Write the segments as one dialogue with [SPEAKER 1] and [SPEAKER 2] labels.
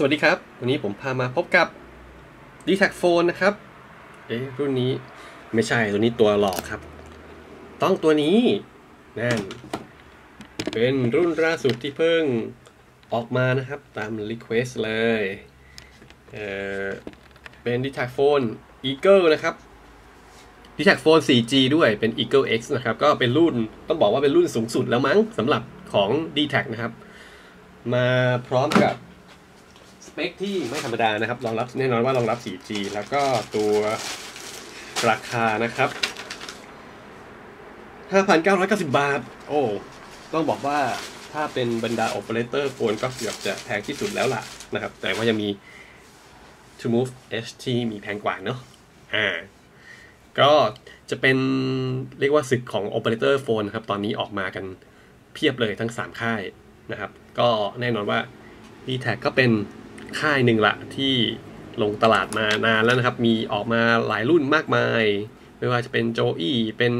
[SPEAKER 1] สวัสดีครับ วันนี้ผมพามาพบกับ d t a c Phone นะครับ เอ๊ะ รุ่นนี้ไม่ใช่ ตัวนี้ตัวหลอกครับ ต้องตัวนี้นั่น เป็นรุ่นล่าสุดที่เพิ่งออกมานะครับ ตาม Request เลย เออเป็น d t a c Phone Eagle นะครับ d t a c Phone 4G ด้วยเป็น Eagle X นะครับ ก็เป็นรุ่นต้องบอกว่าเป็นรุ่นสูงสุดแล้วมั้งสำหรับของ d t a c นะครับ มาพร้อมกับ เปคที่ไม่ธรรมดานะครับรองรับแน่นอนว่ารองรับ 4G แล้วก็ตัวราคานะครับ 5,990 บาท โอ้ต้องบอกว่าถ้าเป็นบรรดาโอเปอเรเตอร์โฟนก็เกือบจะแพงที่สุดแล้วล่ะนะครับ แต่ว่ายังมี To Move H ที่มีแพงกว่าเนาะอ่าก็จะเป็นเรียกว่าศึกของโอเปอเรเตอร์โฟนครับ ตอนนี้ออกมากันเพียบเลยทั้ง 3 ค่ายนะครับ ก็แน่นอนว่า d t แทก็เป็น ค่ายหนึ่งละที่ลงตลาดมานานแล้วนะครับ มีออกมาหลายรุ่นมากมาย ไม่ว่าจะเป็นโจอี้เป็น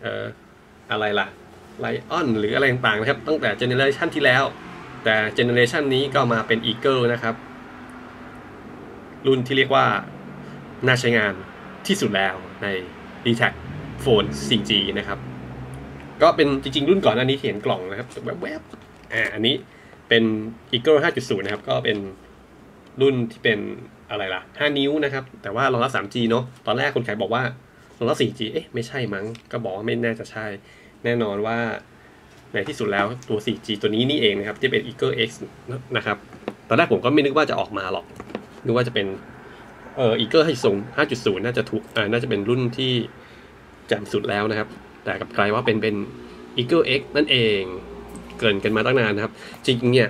[SPEAKER 1] เอ่ออะไรล่ะไลออนหรืออะไรต่างๆนะครับ ตั้งแต่เจเนอเรชันที่แล้ว แต่เจเนอเรชันนี้ก็มาเป็น Eagle นะครับ รุ่นที่เรียกว่า น่าใช้งานที่สุดแล้วใน d t แท Phone 4G นะครับ ก็เป็นจริง ๆ รุ่นก่อนอันนี้เห็นกล่องนะครับแบบแวบๆอ่าอันนี้เป็น Eagle 5.0 นะครับ ก็เป็น รุ่นที่เป็นอะไรล่ะ 5 นิ้วนะครับ แต่ว่ารองรับ 3G เนาะตอนแรกคนขายบอกว่ารองรับ 4G เอ๊ะไม่ใช่มั้ง ก็บอกว่าไม่น่าจะใช่ แน่นอนว่าในที่สุดแล้วตัว 4G ตัวนี้นี่เองนะครับ ที่เป็น Eagle X นะครับ ตอนแรกผมก็ไม่นึกว่าจะออกมาหรอก นึกว่าจะเป็นเอ่อ Eagle 5.0 5.0 น่าจะถูกอ่อน่าจะเป็นรุ่นที่แจ่มสุดแล้วนะครับ แต่กับกลายว่าเป็นเป็น Eagle X นั่นเอง เกินกันมาตั้งนานนะครับ จริงๆเนี่ย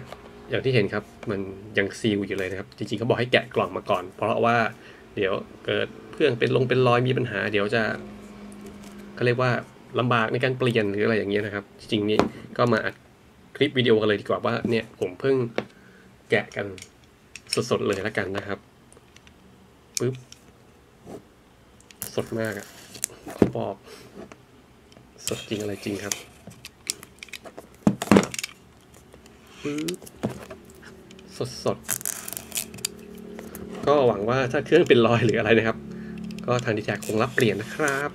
[SPEAKER 1] อย่างที่เห็นครับมันยังซีลอยู่เลยนะครับ จริงๆเขาบอกให้แกะกล่องมาก่อน เพราะว่าเดี๋ยวเกิดเครื่องเป็นลงเป็นรอยมีปัญหา เดี๋ยวจะเขาเรียกว่าลำบากในการเปลี่ยนหรืออะไรอย่างเงี้ยนะครับ จริงๆนี่ก็มาอัดคลิปวิดีโอกันเลยดีกว่าว่าเนี่ยผมเพิ่งแกะกันสดๆเลยแล้วกันนะครับปึ๊บสดมากอะขอบอกสดจริงอะไรจริงครับปึ๊บ สดสดๆ ก็หวังว่าถ้าเครื่องเป็นรอยหรืออะไรนะครับ ก็ทางดีแจคงรับเปลี่ยนนะครับ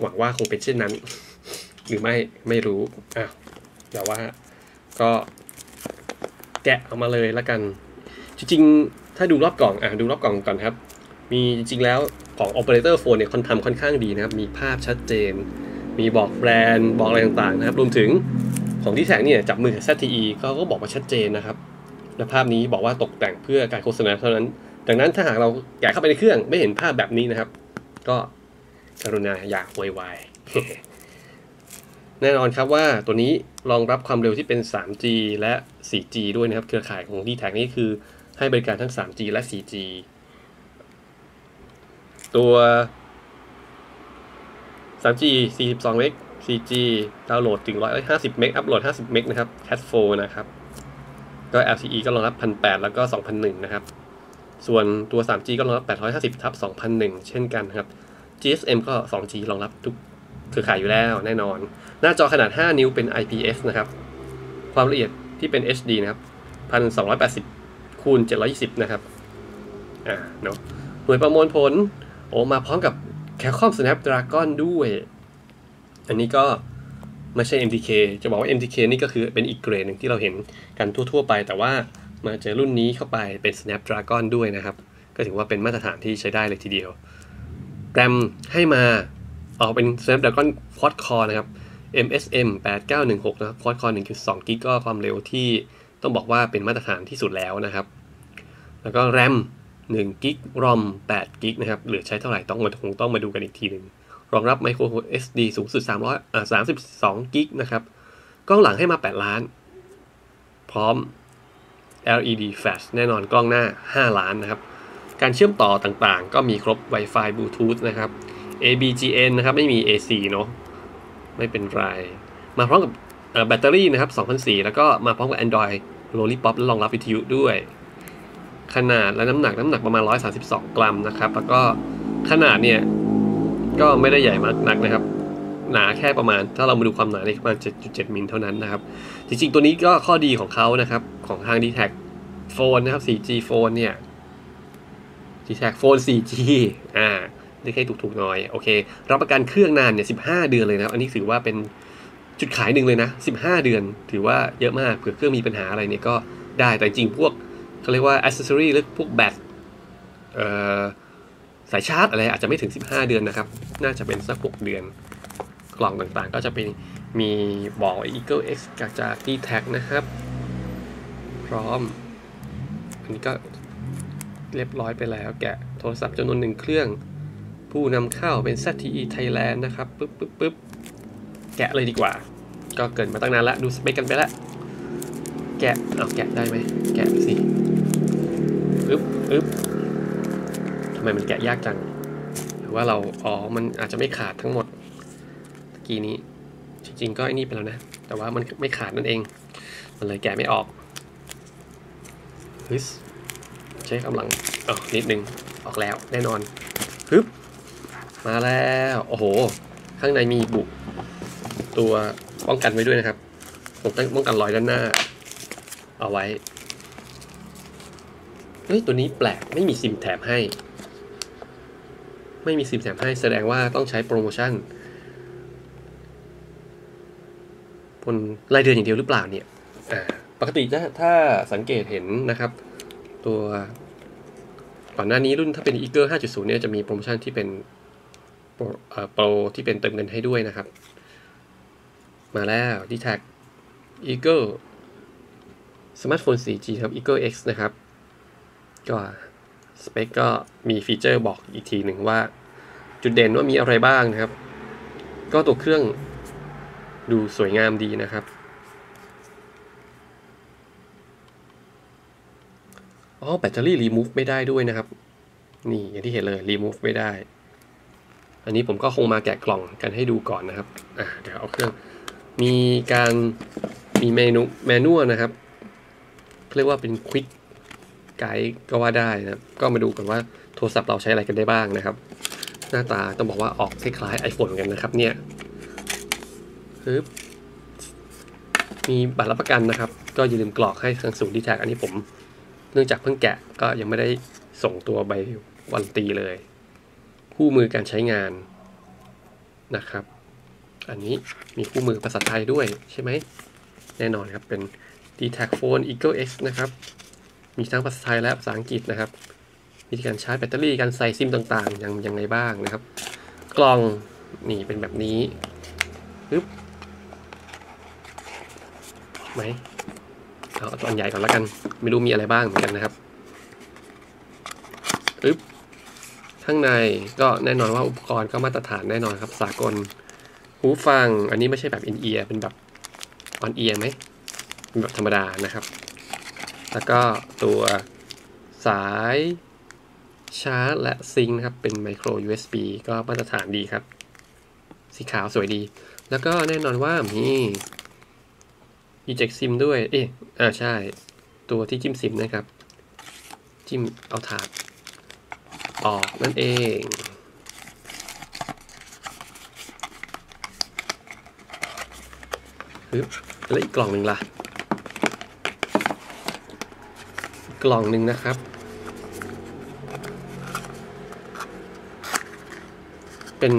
[SPEAKER 1] หวังว่าคงเป็นเช่นนั้น หรือไม่ไม่รู้อ้าวแต่ว่าก็แกะออกมาเลยแล้วกัน จริงๆ ถ้าดูรอบกล่องอะดูรอบกล่องก่อนครับ มีจริงๆแล้วของ Operator Phone เนี่ยคนทำค่อนข้างดีนะครับ มีภาพชัดเจน มีบอกแบรนด์ บอกอะไรต่างๆนะครับ รวมถึง ของที่แท็กเนี่ยจับมือกับ ZTE เขาก็บอกว่าชัดเจนนะครับ และภาพนี้บอกว่าตกแต่งเพื่อการโฆษณาเท่านั้น ดังนั้นถ้าหากเราแกะเข้าไปในเครื่องไม่เห็นภาพแบบนี้นะครับ ก็กรุณาอย่าโวยวายแน่นอนครับว่าตัวนี้รองรับความเร็วที่เป็น 3G และ 4G ด้วยนะครับ เครือข่ายของ d t แทนี่คือให้บริการทั้ง 3G และ 4G ตัว 3G 42เมก 4G ดาวน์โหลดถึง 150 เมก อัพโหลด 50 เมกนะครับ Cat 4 นะครับ ก็ LTE ก็รองรับ 1,800 แล้วก็ 2,001 นะครับ ส่วนตัว 3G ก็รองรับ 850ทับ2,001 เช่นกันครับ GSM ก็ 2G รองรับทุกเครือข่ายอยู่แล้วแน่นอน หน้าจอขนาด 5 นิ้วเป็น IPS นะครับ ความละเอียดที่เป็น HD นะครับ 1280 คูณ 720 นะครับ อ่า เนาะหน่วยประมวลผล โอ้ มาพร้อมกับ Qualcomm Snapdragon ด้วย อันนี้ก็ไม่ใช่ MTK จะบอกว่า MTK นี่ก็คือเป็นอีกเกรดหนึ่งที่เราเห็นกันทั่ว ๆ ไป แต่ว่ามาเจอรุ่นนี้เข้าไปเป็น Snapdragon ด้วยนะครับ ก็ถือว่าเป็นมาตรฐานที่ใช้ได้เลยทีเดียวแรมให้มาออกเป็น Snapdragon Quad Core นะครับ MSM 8916 นะครับ Quad Core 1.2กิกก็ความเร็วที่ต้องบอกว่าเป็นมาตรฐานที่สุดแล้วนะครับ แล้วก็แรม1กิก ROM 8กิกนะครับ หรือใช้เท่าไหร่ต้องมาคงต้องมาดูกันอีกทีหนึ่ง รองรับ micro SD สูงสุด300อ่า32กิกนะครับ กล้องหลังให้มา 8 ล้าน พร้อม LED flash แน่นอนกล้องหน้า 5 ล้านนะครับ การเชื่อมต่อต่างๆ ก็มีครบ Wi-Fi Bluetooth นะครับ ABGN นะครับ ไม่มี AC เนาะไม่เป็นไร มาพร้อมกับแบตเตอรี่นะครับ2004 แล้วก็มาพร้อมกับ Android Lollipop และรองรับวิทยุด้วย ขนาดและน้ำหนักน้ำหนักประมาณ 132 กรัมนะครับ แล้วก็ขนาดเนี่ย ก็ไม่ได้ใหญ่มากนักนะครับ หนาแค่ประมาณ ถ้าเรามาดูความหนาในประมาณ 7.7 มิลเท่านั้นนะครับ จริงๆ ตัวนี้ก็ข้อดีของเขานะครับ ของทาง d t แทโฟนนะครับ 4G โฟนเนี่ย d t แทโฟน 4G อ่าเรียกให้ถูกๆหน่อย โอเค รับประกันเครื่องนานเนี่ย 15 เดือนเลยนะอันนี้ถือว่าเป็นจุดขายหนึ่งเลยนะ 15 เดือน ถือว่าเยอะมากเผื่อเครื่องมีปัญหาอะไรเนี่ยก็ได้แต่จริงพวกเขาเรียกว่า accessory หรือพวกแบตเอ่อ สายชาร์จอะไรอาจจะไม่ถึง 15 เดือนนะครับ น่าจะเป็นสัก 6 เดือน กล่องต่างๆ ก็จะเป็นมีบอก Eagle X จากจาก d t a c นะครับ พร้อม อันนี้ก็เรียบร้อยไปแล้ว แกะโทรศัพท์จำนวนหนึ่งเครื่อง ผู้นำเข้าเป็น ZTE Thailand นะครับปึ๊บปึ๊บปึ๊บแกะเลยดีกว่า ก็เกิดมาตั้งนานแล้วดูสเปคกันไปแล้วแกะเอาแกะได้ไหมแกะสิปึ๊บปึ๊บำไมมันแกะยากจัง หรือว่าเรา อ๋อ มันอาจจะไม่ขาดทั้งหมดตะกี้นี้ จริงๆ ก็ไอ้นี่ไปแล้วนะ แต่ว่ามันไม่ขาดนั่นเอง มันเลยแกะไม่ออกฮึสใช้กำลังอ๋อนิดนึง ออกแล้วแน่นอนฮึบมาแล้ว โอ้โห ข้างในมีบุตัวป้องกันไว้ด้วยนะครับผมตั้งป้องกันรอยด้านหน้า เอาไว้ เฮ้ย ตัวนี้แปลก ไม่มีซิมแถมให้ ไม่มีซิมแถมให้แสดงว่าต้องใช้โปรโมชั่นบนรายเดือนอย่างเดียวหรือเปล่าเนี่ยปกติถ้าถ้าสังเกตเห็นนะครับ ตัวก่อนหน้านี้รุ่นถ้าเป็น e a g l e 5.0 เนี่ยจะมีโปรโมชั่นที่เป็นโปรเอ่อโปรที่เป็นเติมเงินให้ด้วยนะครับ มาแล้ว d t a c Eagle สมาร์ทโฟน 4G ครับ Eagle X นะครับ ก็ สเปคก็มีฟีเจอร์บอกอีกทีหนึ่งว่า จุดเด่นว่ามีอะไรบ้างนะครับ ก็ตัวเครื่องดูสวยงามดีนะครับ อ๋อแบตเตอรี่รีมูฟไม่ได้ด้วยนะครับ นี่อย่างที่เห็นเลยรีมูฟไม่ได้ อันนี้ผมก็คงมาแกะกล่องกันให้ดูก่อนนะครับ อะเดี๋ยวเอาเครื่อง มีการมีเมนูเมนูนะครับเรียกว่าเป็นควิก ไกด์ก็ว่าได้นะก็มาดูกันว่าโทรศัพท์เราใช้อะไรกันได้บ้างนะครับ หน้าตาต้องบอกว่าออกคล้ายๆ iPhone กันนะครับเนี่ยปึ๊บมีบัตรรับประกันนะครับ ก็อย่าลืมกรอกให้ทางศูนย์ดีแท็กอันนี้ผม เนื่องจากเพิ่งแกะก็ยังไม่ได้ส่งตัวใบวันตีเลย คู่มือการใช้งานนะครับ อันนี้มีคู่มือภาษาไทยด้วยใช่ไหม แน่นอนครับเป็น d t a c Phone Eagle X นะครับ มีทั้งภาษาไทยและภาษาอังกฤษนะครับ วิธีการชาร์จแบตเตอรี่การใส่ซิมต่างๆยังยังไงบ้างนะครับ กล่องนี่เป็นแบบนี้ปึ๊บไหมเอาตัวอันใหญ่ก่อนแล้วกัน ไม่รู้มีอะไรบ้างเหมือนกันนะครับปึ๊บข้างในก็แน่นอนว่าอุปกรณ์ก็มาตรฐานแน่นอนครับ สากล หูฟัง อันนี้ไม่ใช่แบบอินเอียร์เป็นแบบออนเอียร์ไหมเป็นแบบธรรมดานะครับ แล้วก็ตัวสายชาร์จและซิงค์นะครับ เป็นไมโคร USB ก็มาตรฐานดีครับ สีขาวสวยดี แล้วก็แน่นอนว่ามี eject sim ด้วย เอ๊ะอ่าใช่ ตัวที่จิ้มซิมนะครับ จิ้มเอาถาดออกนั่นเองปึ๊บแล้วอีกกล่องหนึ่งล่ะ กล่องหนึ่งนะครับ เป็น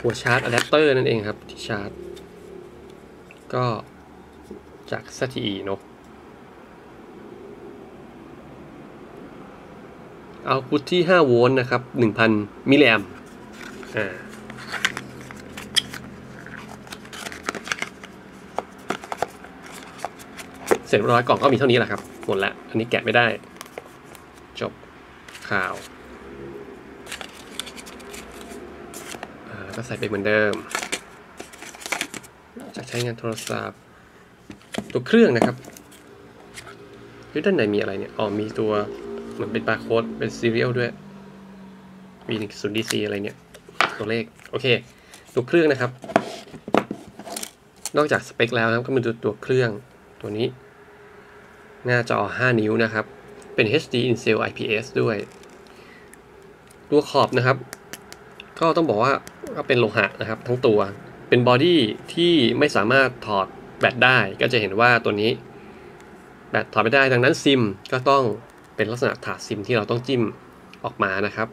[SPEAKER 1] หัวชาร์จอะแดปเตอร์นั่นเองครับที่ชาร์จ ก็จาก ZTE เนอะเอาพุทที่ 5 โวลต์นะครับ 1,000 มิลลิแอมป์อ่า เสร็จเรียบร้อยกล่องก็มีเท่านี้แหละครับหมดล้วอันนี้แกะไม่ได้ จบข่าวก็ใส่ไปเหมือนเดิมจากใช้งานโทรศัพท์ ตัวเครื่องนะครับด้านในมีอะไรเนี่ยอ๋อมีตัวเหมือนเป็นบาร์โค้ดเป็นซีเรียลด้วยมีศูนย์ดีซีอะไรเนี่ย ตัวเลข โอเค ตัวเครื่องนะครับ นอกจากสเปคแล้วนะครับก็มีตัวตัวเครื่องตัวนี้ หน้าจอ 5 นิ้วนะครับ เป็น HD InCell IPS ด้วย ตัวขอบนะครับ ก็ต้องบอกว่าก็เป็นโลหะนะครับ ทั้งตัว เป็นบอดี้ที่ไม่สามารถถอดแบตได้ ก็จะเห็นว่าตัวนี้แบตถอดไม่ได้ ดังนั้นซิมก็ต้องเป็นลักษณะถาดซิมที่เราต้องจิ้มออกมานะครับ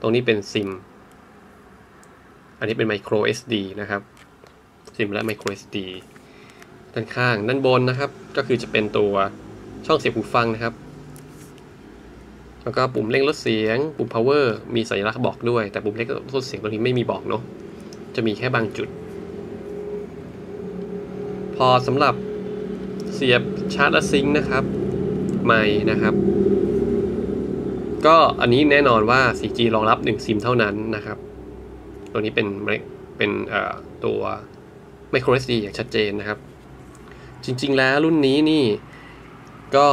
[SPEAKER 1] ตรงนี้เป็นซิม อันนี้เป็น micro SD นะครับ ซิมและ micro SD ด้านข้างด้านบนนะครับ ก็คือจะเป็นตัว ช่องเสียบหูฟังนะครับ แล้วก็ปุ่มเร่งลดเสียง ปุ่ม power มีสัญลักษณ์บอกด้วย แต่ปุ่มเร่งลดเสียงตรงนี้ไม่มีบอกเนาะ จะมีแค่บางจุด พอสำหรับเสียบชาร์จและซิงค์นะครับ ไม้นะครับ ก็อันนี้แน่นอนว่า 4G รองรับ 1 ซิมเท่านั้นนะครับ ตัวนี้เป็นเป็นตัว micro SD อย่างชัดเจนนะครับ จริง ๆ แล้วรุ่นนี้นี่ ก็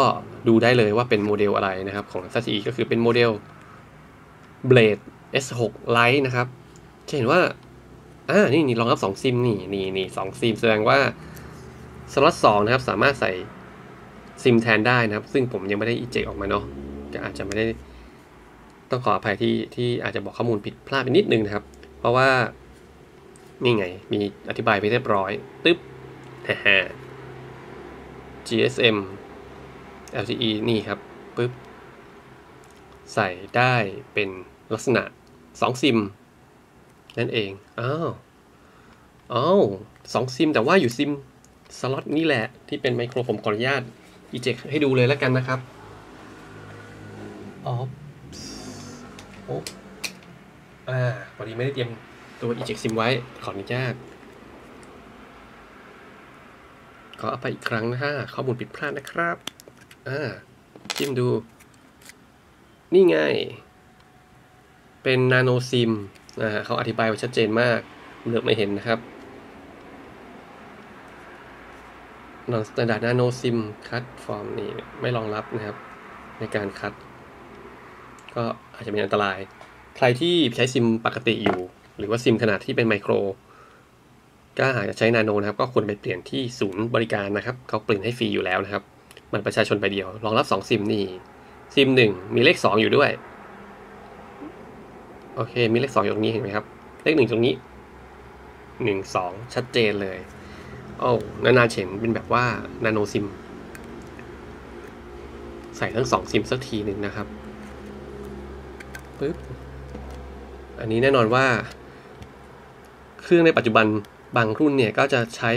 [SPEAKER 1] ดูได้เลยว่าเป็นโมเดลอะไรนะครับของ ZTE ก็คือเป็นโมเดล Blade S6 Lite นะครับจะเห็นว่าอ่านี่นี่รองรับ 2 ซิมนี่นี่นี่สองซิมแสดงว่าสล็อต2นะครับสามารถใส่ซิมแทนได้นะครับ ซึ่งผมยังไม่ได้อีเจกออกมาเนาะก็อาจจะไม่ได้ต้องขออภัยที่ที่อาจจะบอกข้อมูลผิดพลาดไปนิดนึงนะครับ เพราะว่านี่ไง มีอธิบายไปเรียบร้อย ตึ๊บฮ่า GSM LTE นี่ครับปึ๊บใส่ได้เป็นลักษณะ 2 ซิม นั่นเอง อ้าว อ้าวสองซิมแต่ว่าอยู่ซิม สล็อตนี่แหละ ที่เป็นไมโครผมขออนุญาตอีเจกให้ดูเลยแล้วกันนะครับอ๋อโอ้อ่าพอดีไม่ได้เตรียมตัว eject sim ไว้ ขออนุญาต ขออภัยอีกครั้งนะฮะข้อมูลผิดพลาดนะครับ อ่าจิ้มดู นี่ไง เป็นนาโนซิมนะฮะเขาอธิบายไว้ชัดเจนมากเลือกไม่เห็นนะครับ non standard nano sim cut form นี่ไม่รองรับนะครับ ในการคัด ก็อาจจะเป็นอันตราย ใครที่ใช้ซิมปกติอยู่ หรือว่าซิมขนาดที่เป็นไมโครก็หากจะใช้นาโนนะครับ ก็ควรไปเปลี่ยนที่ศูนย์บริการนะครับ เขาเปลี่ยนให้ฟรีอยู่แล้วนะครับ มันประชาชนไปเดียว รองรับ2ซิมนี่ ซิม1มีเลข2องอยู่ด้วย โอเค มีเลข2องอยู่ตรงนี้เห็นไหมครับ เลข1ตรงนี้1 2ชัดเจนเลยโอ้นานๆเห็นเป็นแบบว่านาโนซิม ใส่ทั้ง2ซิมสักทีหนึ่งนะครับปึ๊บอันนี้แน่นอนว่า เครื่องในปัจจุบันบางรุ่นเนี่ยก็จะใช้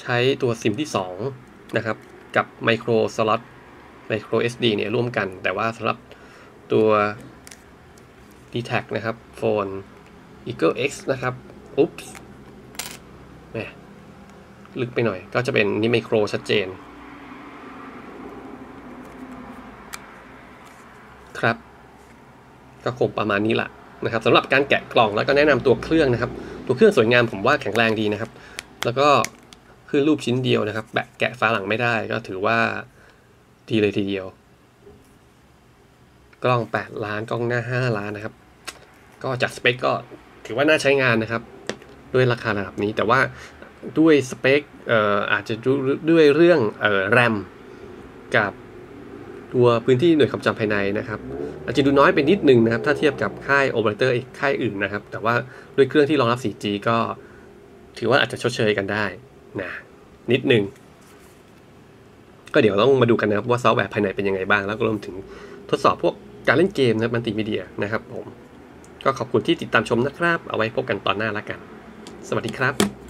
[SPEAKER 1] ใช้ตัวซิมที่2 นะครับ กับไมโครสล็อตไมโคร SD เนี่ยร่วมกัน แต่ว่าสำหรับตัว d t a c นะครับโฟน Eagle X นะครับอุ๊บแหมลึกไปหน่อย ก็จะเป็นนี่ไมโครชัดเจน ครับ ก็คงประมาณนี้แหละนะครับสำหรับการแกะกล่องแล้วก็แนะนำตัวเครื่องนะครับ ตัวเครื่องสวยงามผมว่าแข็งแรงดีนะครับ แล้วก็ คือรูปชิ้นเดียวนะครับ แบะแกะฝาหลังไม่ได้ก็ถือว่าดีเลยทีเดียว กล้อง 8 ล้านกล้องหน้า 5 ล้านนะครับ ก็จากสเปคก็ถือว่าน่าใช้งานนะครับ ด้วยราคาระดับนี้แต่ว่าด้วยสเปคเอ่ออาจจะด้วยเรื่องเอ่อแรมกับตัวพื้นที่หน่วยความจำภายในนะครับ อาจจะดูน้อยไปนิดนึงนะครับ ถ้าเทียบกับค่ายโอเปอเรเตอร์อีกค่ายอื่นนะครับ แต่ว่าด้วยเครื่องที่รองรับ 4G ก็ถือว่าอาจจะชดเชยกันได้ นะนิดนึง ก็เดี๋ยวต้องมาดูกันนะครับว่าซอฟต์แวร์ภายในเป็นยังไงบ้าง แล้วก็รวมถึงทดสอบพวกการเล่นเกมนะครับมัลติมีเดียนะครับผม ก็ขอบคุณที่ติดตามชมนะครับ เอาไว้พบกันตอนหน้าละกัน สวัสดีครับ